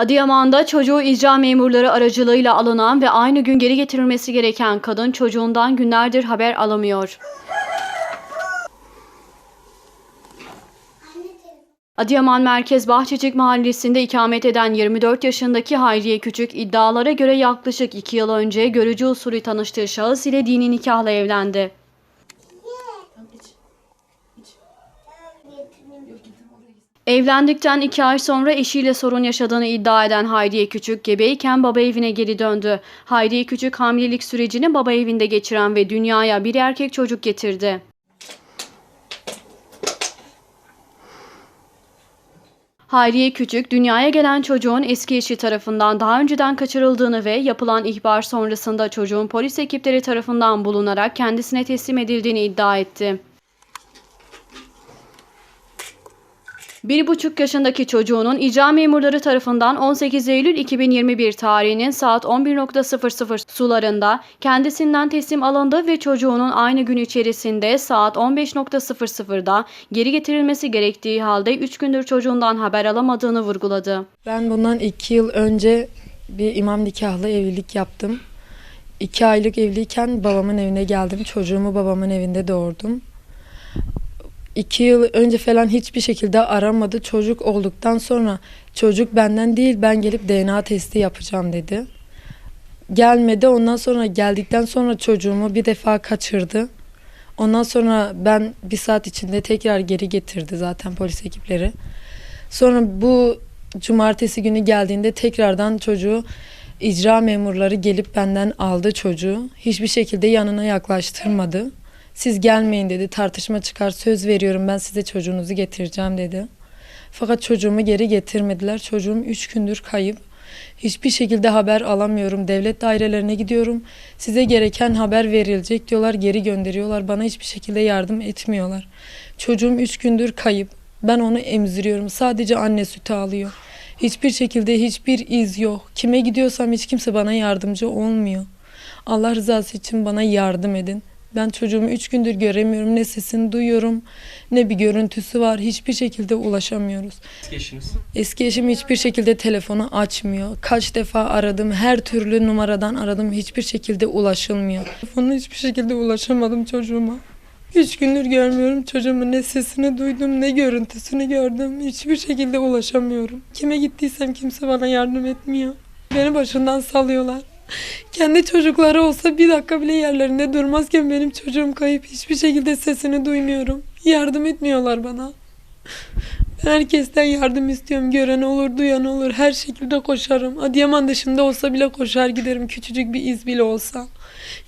Adıyaman'da çocuğu icra memurları aracılığıyla alınan ve aynı gün geri getirilmesi gereken kadın çocuğundan günlerdir haber alamıyor. Adıyaman Merkez Bahçecik Mahallesi'nde ikamet eden 24 yaşındaki Hayriye Küçük iddialara göre yaklaşık 2 yıl önce görücü usulü tanıştığı şahıs ile dini nikahla evlendi. Evlendikten iki ay sonra eşiyle sorun yaşadığını iddia eden Hayriye Küçük gebeyken baba evine geri döndü. Hayriye Küçük hamilelik sürecini baba evinde geçiren ve dünyaya bir erkek çocuk getirdi. Hayriye Küçük, dünyaya gelen çocuğun eski eşi tarafından daha önceden kaçırıldığını ve yapılan ihbar sonrasında çocuğun polis ekipleri tarafından bulunarak kendisine teslim edildiğini iddia etti. Bir buçuk yaşındaki çocuğunun icra memurları tarafından 18 Eylül 2021 tarihinin saat 11.00 sularında kendisinden teslim alındı ve çocuğunun aynı gün içerisinde saat 15.00'da geri getirilmesi gerektiği halde 3 gündür çocuğundan haber alamadığını vurguladı. Ben bundan iki yıl önce bir imam nikahlı evlilik yaptım. İki aylık evliyken babamın evine geldim. Çocuğumu babamın evinde doğurdum. İki yıl önce falan hiçbir şekilde aramadı. Çocuk olduktan sonra çocuk benden değil ben gelip DNA testi yapacağım dedi. Gelmedi. Ondan sonra geldikten sonra çocuğumu bir defa kaçırdı. Ondan sonra ben bir saat içinde tekrar geri getirdi zaten polis ekipleri. Sonra bu cumartesi günü geldiğinde tekrardan çocuğu icra memurları gelip benden aldı çocuğu. Hiçbir şekilde yanına yaklaştırmadı. Siz gelmeyin dedi. Tartışma çıkar. Söz veriyorum ben size çocuğunuzu getireceğim dedi. Fakat çocuğumu geri getirmediler. Çocuğum üç gündür kayıp. Hiçbir şekilde haber alamıyorum. Devlet dairelerine gidiyorum. Size gereken haber verilecek diyorlar. Geri gönderiyorlar. Bana hiçbir şekilde yardım etmiyorlar. Çocuğum üç gündür kayıp. Ben onu emziriyorum. Sadece anne sütü alıyor. Hiçbir şekilde hiçbir iz yok. Kime gidiyorsam hiç kimse bana yardımcı olmuyor. Allah rızası için bana yardım edin. Ben çocuğumu üç gündür göremiyorum. Ne sesini duyuyorum ne bir görüntüsü var. Hiçbir şekilde ulaşamıyoruz. Eski eşiniz. Eski eşim hiçbir şekilde telefonu açmıyor. Kaç defa aradım. Her türlü numaradan aradım. Hiçbir şekilde ulaşılmıyor. Telefonu hiçbir şekilde ulaşamadım çocuğuma. Üç gündür görmüyorum çocuğumun ne sesini duydum ne görüntüsünü gördüm. Hiçbir şekilde ulaşamıyorum. Kime gittiysem kimse bana yardım etmiyor. Beni başından salıyorlar. Kendi çocukları olsa bir dakika bile yerlerinde durmazken benim çocuğum kayıp hiçbir şekilde sesini duymuyorum. Yardım etmiyorlar bana. Ben herkesten yardım istiyorum. Gören olur, duyan olur. Her şekilde koşarım. Adıyaman dışında olsa bile koşar giderim. Küçücük bir iz bile olsa.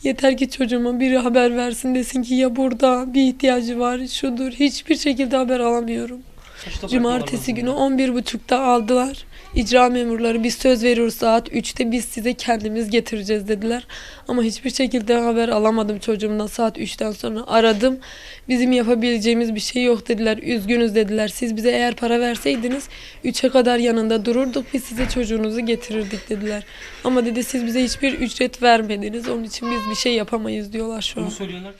Yeter ki çocuğuma biri haber versin desin ki ya burada bir ihtiyacı var şudur. Hiçbir şekilde haber alamıyorum. Cumartesi günü bırakıyorlar 11.30'da aldılar. İcra memurları biz söz veriyoruz saat 3'te biz size kendimiz getireceğiz dediler. Ama hiçbir şekilde haber alamadım çocuğumdan saat 3'ten sonra aradım. Bizim yapabileceğimiz bir şey yok dediler. Üzgünüz dediler. Siz bize eğer para verseydiniz 3'e kadar yanında dururduk biz size çocuğunuzu getirirdik dediler. Ama dedi siz bize hiçbir ücret vermediniz. Onun için biz bir şey yapamayız diyorlar şu Bunu an. söyleyenler